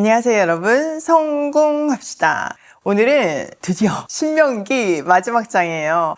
안녕하세요 여러분. 성공합시다 오늘은 드디어 신명기 마지막 장이에요.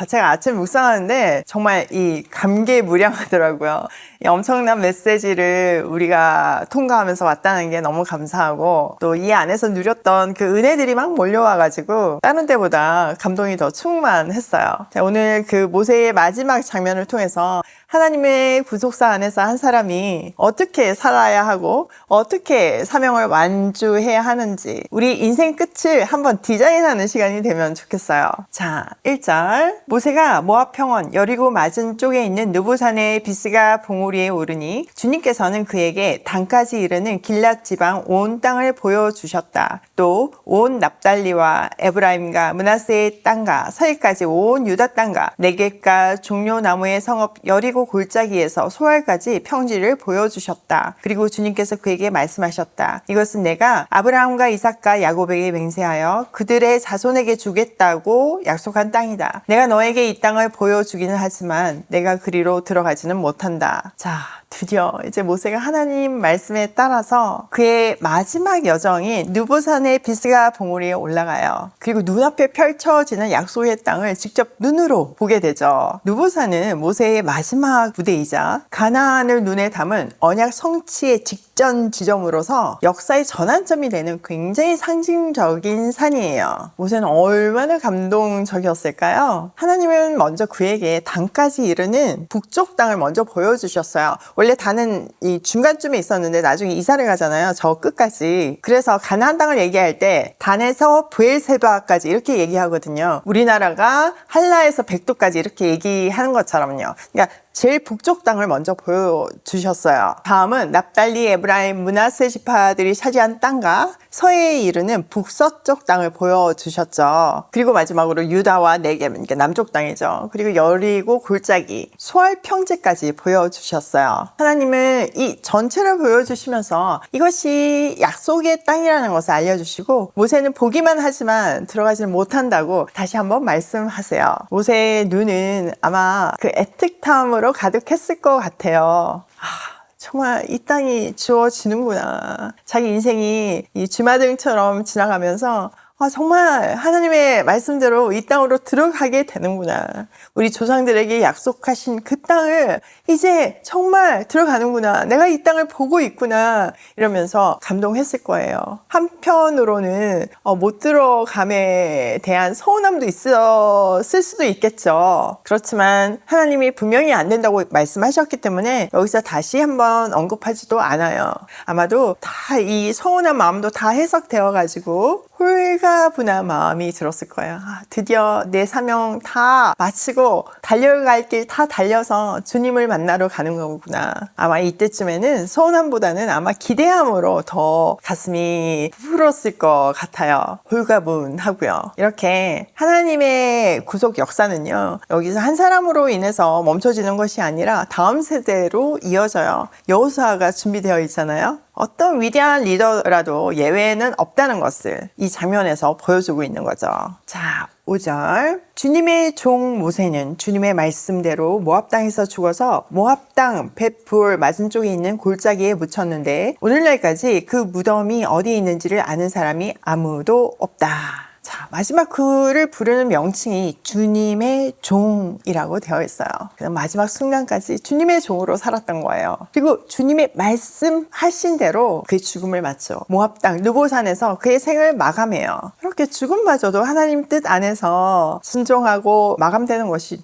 와, 제가 아침 묵상하는데 정말 이 감개무량하더라고요. 이 엄청난 메시지를 우리가 통과하면서 왔다는 게 너무 감사하고 또 이 안에서 누렸던 그 은혜들이 막 몰려와가지고 다른 때보다 감동이 더 충만했어요. 자, 오늘 그 모세의 마지막 장면을 통해서 하나님의 구속사 안에서 한 사람이 어떻게 살아야 하고 어떻게 사명을 완주해야 하는지 우리 인생 끝을 한번 디자인하는 시간이 되면 좋겠어요. 자, 1절 모세가 모압 평원 여리고 맞은 쪽에 있는 누부산의 비스가 봉우리에 오르니 주님께서는 그에게 단까지 이르는 길랏 지방 온 땅을 보여 주셨다. 또 온 납달리와 에브라임과 문하세의 땅과 서해까지 온 유다 땅과 네겝과 종료 나무의 성읍 여리고 골짜기에서 소알까지 평지를 보여 주셨다. 그리고 주님께서 그에게 말씀하셨다. 이것은 내가 아브라함과 이삭과 야곱에게 맹세 하여 그들의 자손에게 주겠다고 약속한 땅이다. 내가 너에게 이 땅을 보여주기는 하지만 내가 그리로 들어가지는 못한다. 자, 드디어 이제 모세가 하나님 말씀에 따라서 그의 마지막 여정인 누보산의 비스가 봉우리에 올라가요. 그리고 눈앞에 펼쳐지는 약속의 땅을 직접 눈으로 보게 되죠. 누보산은 모세의 마지막 무대이자 가나안을 눈에 담은 언약 성취의 직전 지점으로서 역사의 전환점이 되는 굉장히 상징적인 산이에요. 모세는 얼마나 감동적이었을까요? 하나님은 먼저 그에게 단까지 이르는 북쪽 땅을 먼저 보여주셨어요. 원래 단은 이 중간쯤에 있었는데 나중에 이사를 가잖아요. 저 끝까지. 그래서 가나안 땅을 얘기할 때 단에서 부엘세바까지 이렇게 얘기하거든요. 우리나라가 한라에서 백도까지 이렇게 얘기하는 것처럼요. 그러니까 제일 북쪽 땅을 먼저 보여주셨어요. 다음은 납달리, 에브라임, 문하세 지파들이 차지한 땅과 서해에 이르는 북서쪽 땅을 보여주셨죠. 그리고 마지막으로 유다와 네겜, 그러니까 남쪽 땅이죠. 그리고 여리고 골짜기, 소알 평지까지 보여주셨어요. 하나님은 이 전체를 보여주시면서 이것이 약속의 땅이라는 것을 알려주시고 모세는 보기만 하지만 들어가지는 못한다고 다시 한번 말씀하세요. 모세의 눈은 아마 그 애특함으로 가득했을 것 같아요. 아, 정말 이 땅이 주어지는구나. 자기 인생이 이 주마등처럼 지나가면서 아, 정말 하나님의 말씀대로 이 땅으로 들어가게 되는구나. 우리 조상들에게 약속하신 그 땅을 이제 정말 들어가는구나. 내가 이 땅을 보고 있구나. 이러면서 감동했을 거예요. 한편으로는 어, 못 들어감에 대한 서운함도 있었을 수도 있겠죠. 그렇지만 하나님이 분명히 안 된다고 말씀하셨기 때문에 여기서 다시 한번 언급하지도 않아요. 아마도 다 이 서운한 마음도 다 해석되어 가지고 홀가분한 마음이 들었을 거예요. 아, 드디어 내 사명 다 마치고 달려갈 길 다 달려서 주님을 만나러 가는 거구나. 아마 이때쯤에는 서운함보다는 아마 기대함으로 더 가슴이 부풀었을 것 같아요. 홀가분하고요. 이렇게 하나님의 구속 역사는요. 여기서 한 사람으로 인해서 멈춰지는 것이 아니라 다음 세대로 이어져요. 여호수아가 준비되어 있잖아요. 어떤 위대한 리더라도 예외는 없다는 것을 이 장면에서 보여주고 있는 거죠. 자, 5절. 주님의 종 모세는 주님의 말씀대로 모압 땅에서 죽어서 모압 땅 벳불 맞은 쪽에 있는 골짜기에 묻혔는데 오늘날까지 그 무덤이 어디에 있는지를 아는 사람이 아무도 없다. 자, 마지막 그를 부르는 명칭이 주님의 종이라고 되어 있어요. 마지막 순간까지 주님의 종으로 살았던 거예요. 그리고 주님의 말씀하신 대로 그의 죽음을 맞죠. 땅 누보산에서 그의 생을 마감해요. 이렇게 죽음마저도 하나님 뜻 안에서 순종하고 마감되는 것이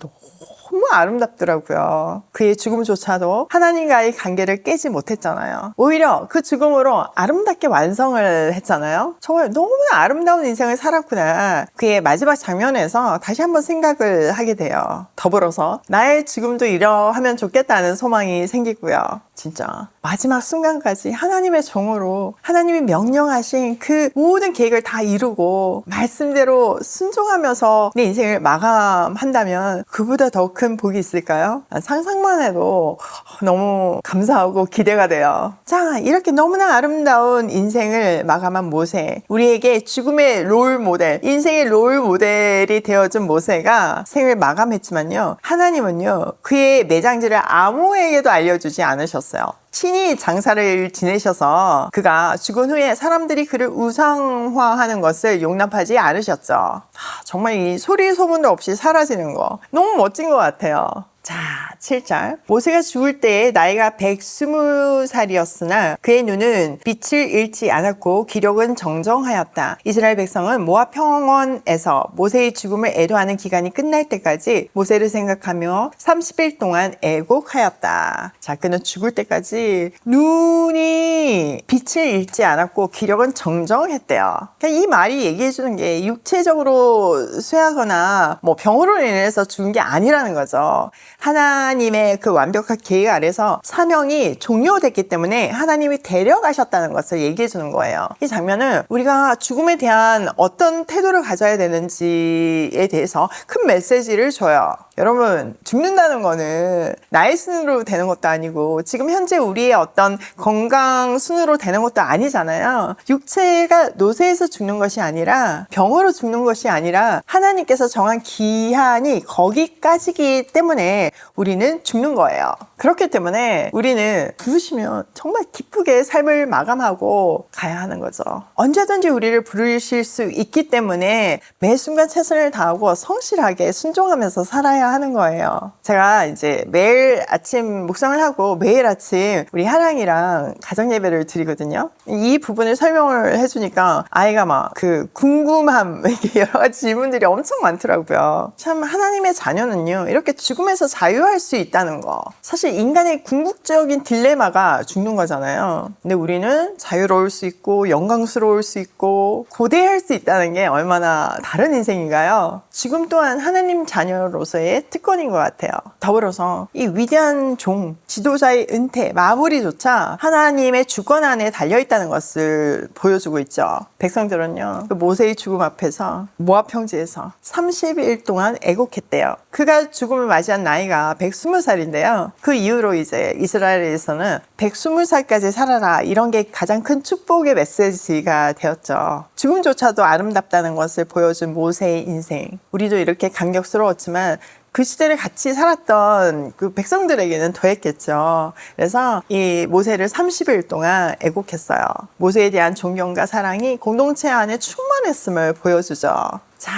너무 아름답더라고요. 그의 죽음조차도 하나님과의 관계를 깨지 못했잖아요. 오히려 그 죽음으로 아름답게 완성을 했잖아요. 정말 너무나 아름다운 인생을 살았구나. 그의 마지막 장면에서 다시 한번 생각을 하게 돼요. 더불어서 나의 죽음도 이러하면 좋겠다는 소망이 생기고요. 진짜 마지막 순간까지 하나님의 종으로 하나님이 명령하신 그 모든 계획을 다 이루고 말씀대로 순종하면서 내 인생을 마감한다면 그보다 더 큰 복이 있을까요? 상상만 해도 너무 감사하고 기대가 돼요. 자, 이렇게 너무나 아름다운 인생을 마감한 모세. 우리에게 죽음의 롤 모델, 인생의 롤 모델이 되어준 모세가 생을 마감했지만요. 하나님은요, 그의 매장지를 아무에게도 알려주지 않으셨어요. 친히 장사를 지내셔서 그가 죽은 후에 사람들이 그를 우상화하는 것을 용납하지 않으셨죠. 하, 정말 이 소리 소문도 없이 사라지는 거 너무 멋진 것 같아요. 자, 7절. 모세가 죽을 때에 나이가 120살이었으나 그의 눈은 빛을 잃지 않았고 기력은 정정하였다. 이스라엘 백성은 모압 평원에서 모세의 죽음을 애도하는 기간이 끝날 때까지 모세를 생각하며 30일 동안 애곡하였다. 자, 그는 죽을 때까지 눈이 빛을 잃지 않았고 기력은 정정했대요. 그러니까 이 말이 얘기해 주는 게 육체적으로 쇠하거나 뭐 병으로 인해서 죽은 게 아니라는 거죠. 하나님의 그 완벽한 계획 아래서 사명이 종료됐기 때문에 하나님이 데려가셨다는 것을 얘기해 주는 거예요. 이 장면은 우리가 죽음에 대한 어떤 태도를 가져야 되는지에 대해서 큰 메시지를 줘요. 여러분, 죽는다는 거는 나의 순으로 되는 것도 아니고 지금 현재 우리의 어떤 건강 순으로 되는 것도 아니잖아요. 육체가 노쇠해서 죽는 것이 아니라 병으로 죽는 것이 아니라 하나님께서 정한 기한이 거기까지기 때문에 우리는 죽는 거예요. 그렇기 때문에 우리는 부르시면 정말 기쁘게 삶을 마감하고 가야 하는 거죠. 언제든지 우리를 부르실 수 있기 때문에 매 순간 최선을 다하고 성실하게 순종하면서 살아 야 하는 거예요. 제가 이제 매일 아침 묵상을 하고 매일 아침 우리 하랑이랑 가정 예배를 드리거든요. 이 부분을 설명을 해주니까 아이가 막 그 궁금함 이렇게 여러 가지 질문들이 엄청 많더라고요. 참 하나님의 자녀는요 이렇게 죽음에서 자유할 수 있다는 거. 사실 인간의 궁극적인 딜레마가 죽는 거잖아요. 근데 우리는 자유로울 수 있고 영광스러울 수 있고 고대할 수 있다는 게 얼마나 다른 인생인가요? 지금 또한 하나님 자녀로서의 특권인 것 같아요. 더불어서 이 위대한 종, 지도자의 은퇴, 마무리조차 하나님의 주권 안에 달려있다는 것을 보여주고 있죠. 백성들은요, 그 모세의 죽음 앞에서 모압 평지에서 30일 동안 애곡했대요. 그가 죽음을 맞이한 나이가 120살인데요. 그 이후로 이제 이스라엘에서는 120살까지 살아라 이런 게 가장 큰 축복의 메시지가 되었죠. 죽음조차도 아름답다는 것을 보여준 모세의 인생. 우리도 이렇게 감격스러웠지만 그 시대를 같이 살았던 그 백성들에게는 더했겠죠. 그래서 이 모세를 30일 동안 애곡했어요. 모세에 대한 존경과 사랑이 공동체 안에 충만했음을 보여주죠. 자,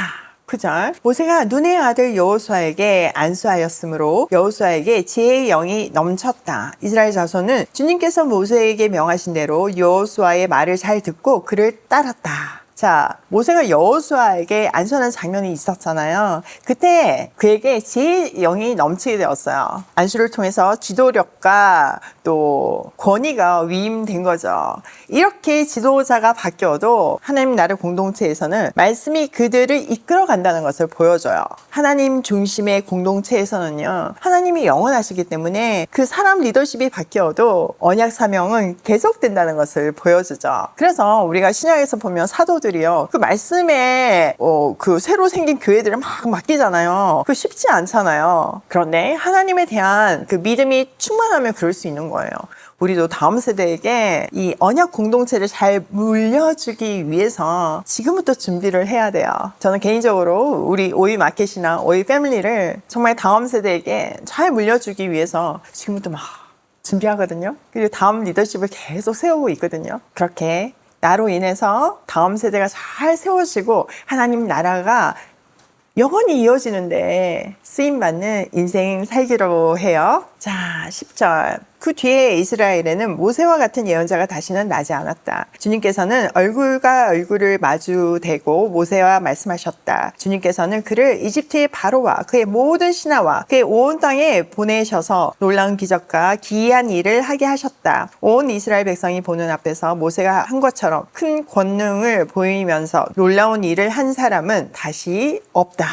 9절 모세가 눈의 아들 여호수아에게 안수하였으므로 여호수아에게 지혜의 영이 넘쳤다. 이스라엘 자손은 주님께서 모세에게 명하신 대로 여호수아의 말을 잘 듣고 그를 따랐다. 자, 모세가 여호수아에게 안수하는 장면이 있었잖아요. 그때 그에게 지혜의 영이 넘치게 되었어요. 안수를 통해서 지도력과 또 권위가 위임된 거죠. 이렇게 지도자가 바뀌어도 하나님 나라 공동체에서는 말씀이 그들을 이끌어 간다는 것을 보여줘요. 하나님 중심의 공동체에서는요. 하나님이 영원하시기 때문에 그 사람 리더십이 바뀌어도 언약 사명은 계속된다는 것을 보여주죠. 그래서 우리가 신약에서 보면 사도들이요. 그 말씀에 어, 그 새로 생긴 교회들을 막 맡기잖아요. 그 쉽지 않잖아요. 그런데 하나님에 대한 그 믿음이 충만하면 그럴 수 있는 거예요. 우리도 다음 세대에게 이 언약 공동체를 잘 물려주기 위해서 지금부터 준비를 해야 돼요. 저는 개인적으로 우리 오이 마켓이나 오이 패밀리를 정말 다음 세대에게 잘 물려주기 위해서 지금부터 막 준비하거든요. 그리고 다음 리더십을 계속 세우고 있거든요. 그렇게 나로 인해서 다음 세대가 잘 세워지고 하나님 나라가 영원히 이어지는데 쓰임받는 인생 살기로 해요. 자, 10절. 그 뒤에 이스라엘에는 모세와 같은 예언자가 다시는 나지 않았다. 주님께서는 얼굴과 얼굴을 마주대고 모세와 말씀하셨다. 주님께서는 그를 이집트의 바로와 그의 모든 신하와 그의 온 땅에 보내셔서 놀라운 기적과 기이한 일을 하게 하셨다. 온 이스라엘 백성이 보는 앞에서 모세가 한 것처럼 큰 권능을 보이면서 놀라운 일을 한 사람은 다시 없다.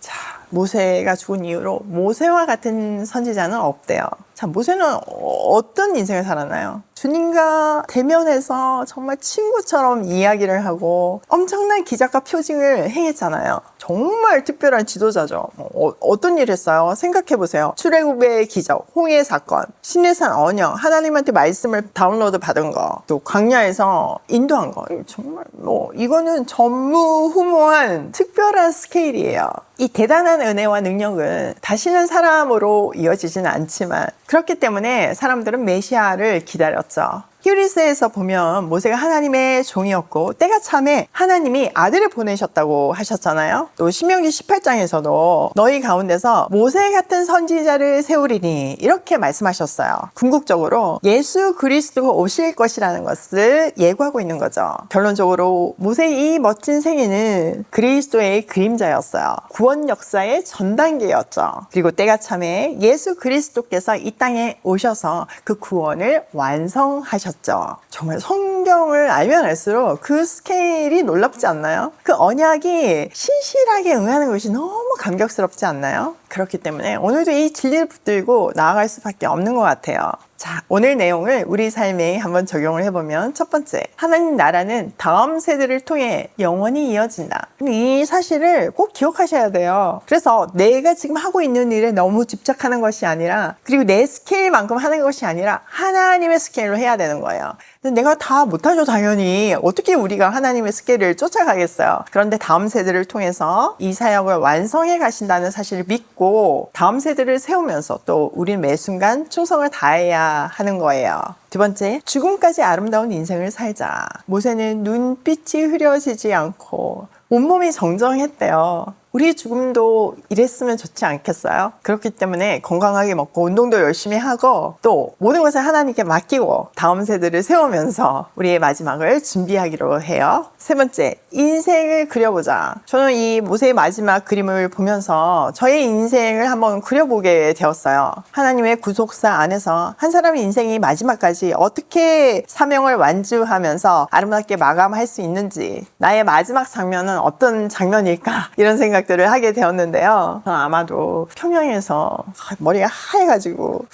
자, 모세가 죽은 이후로 모세와 같은 선지자는 없대요. 자, 모세는 어떤 인생을 살았나요? 주님과 대면해서 정말 친구처럼 이야기를 하고 엄청난 기적과 표징을 행했잖아요. 정말 특별한 지도자죠. 어, 어떤 일 했어요? 생각해 보세요. 출애굽의 기적, 홍해 사건, 신내산 언영, 하나님한테 말씀을 다운로드 받은 거, 또 광야에서 인도한 거. 정말 뭐 이거는 전무후무한 특별한 스케일이에요. 이 대단한 은혜와 능력은 다시는 사람으로 이어지지는 않지만 그렇기 때문에 사람들은 메시아를 기다렸죠. 히브리스에서 보면 모세가 하나님의 종이었고 때가 참에 하나님이 아들을 보내셨다고 하셨잖아요. 또 신명기 18장에서도 너희 가운데서 모세 같은 선지자를 세우리니 이렇게 말씀하셨어요. 궁극적으로 예수 그리스도가 오실 것이라는 것을 예고하고 있는 거죠. 결론적으로 모세의 이 멋진 생애는 그리스도의 그림자였어요. 구원 역사의 전 단계였죠. 그리고 때가 참에 예수 그리스도께서 이 땅에 오셔서 그 구원을 완성하셨 죠. 정말 성경을 알면 알수록 그 스케일이 놀랍지 않나요? 그 언약이 신실하게 응하는 것이 너무 감격스럽지 않나요? 그렇기 때문에 오늘도 이 진리를 붙들고 나아갈 수밖에 없는 것 같아요. 자, 오늘 내용을 우리 삶에 한번 적용을 해보면 첫 번째, 하나님 나라는 다음 세대를 통해 영원히 이어진다. 이 사실을 꼭 기억하셔야 돼요. 그래서 내가 지금 하고 있는 일에 너무 집착하는 것이 아니라, 그리고 내 스케일만큼 하는 것이 아니라 하나님의 스케일로 해야 되는 거예요. 내가 다 못하죠, 당연히. 어떻게 우리가 하나님의 스케일을 쫓아가겠어요. 그런데 다음 세대를 통해서 이 사역을 완성해 가신다는 사실을 믿고 다음 세대를 세우면서 또 우린 매 순간 충성을 다해야 하는 거예요. 두 번째, 죽음까지 아름다운 인생을 살자. 모세는 눈빛이 흐려지지 않고 온몸이 정정했대요. 우리 죽음도 이랬으면 좋지 않겠어요? 그렇기 때문에 건강하게 먹고 운동도 열심히 하고 또 모든 것을 하나님께 맡기고 다음 세대를 세우면서 우리의 마지막을 준비하기로 해요. 세 번째, 인생을 그려보자. 저는 이 모세의 마지막 그림을 보면서 저의 인생을 한번 그려보게 되었어요. 하나님의 구속사 안에서 한 사람의 인생이 마지막까지 어떻게 사명을 완주하면서 아름답게 마감할 수 있는지 나의 마지막 장면은 어떤 장면일까 이런 생각 생각들을 하게 되었는데요. 아마도 평양에서 머리가 하얘가지고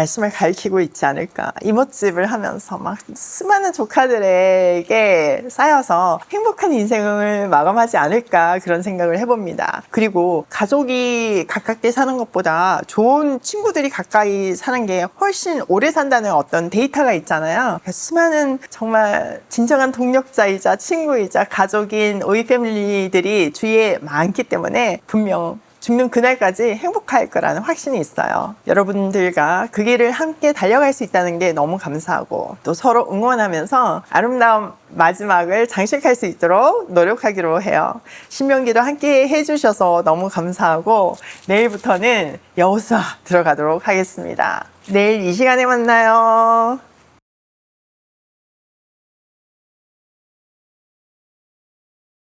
말씀을 가리키고 있지 않을까. 이모집을 하면서 막 수많은 조카들에게 쌓여서 행복한 인생을 마감하지 않을까 그런 생각을 해봅니다. 그리고 가족이 가깝게 사는 것보다 좋은 친구들이 가까이 사는 게 훨씬 오래 산다는 어떤 데이터가 있잖아요. 수많은 정말 진정한 동력자이자 친구이자 가족인 오이 패밀리들이 주위에 많기 때문에 분명 죽는 그날까지 행복할 거라는 확신이 있어요. 여러분들과 그 길을 함께 달려갈 수 있다는 게 너무 감사하고 또 서로 응원하면서 아름다운 마지막을 장식할 수 있도록 노력하기로 해요. 신명기도 함께 해주셔서 너무 감사하고 내일부터는 여호수아 들어가도록 하겠습니다. 내일 이 시간에 만나요.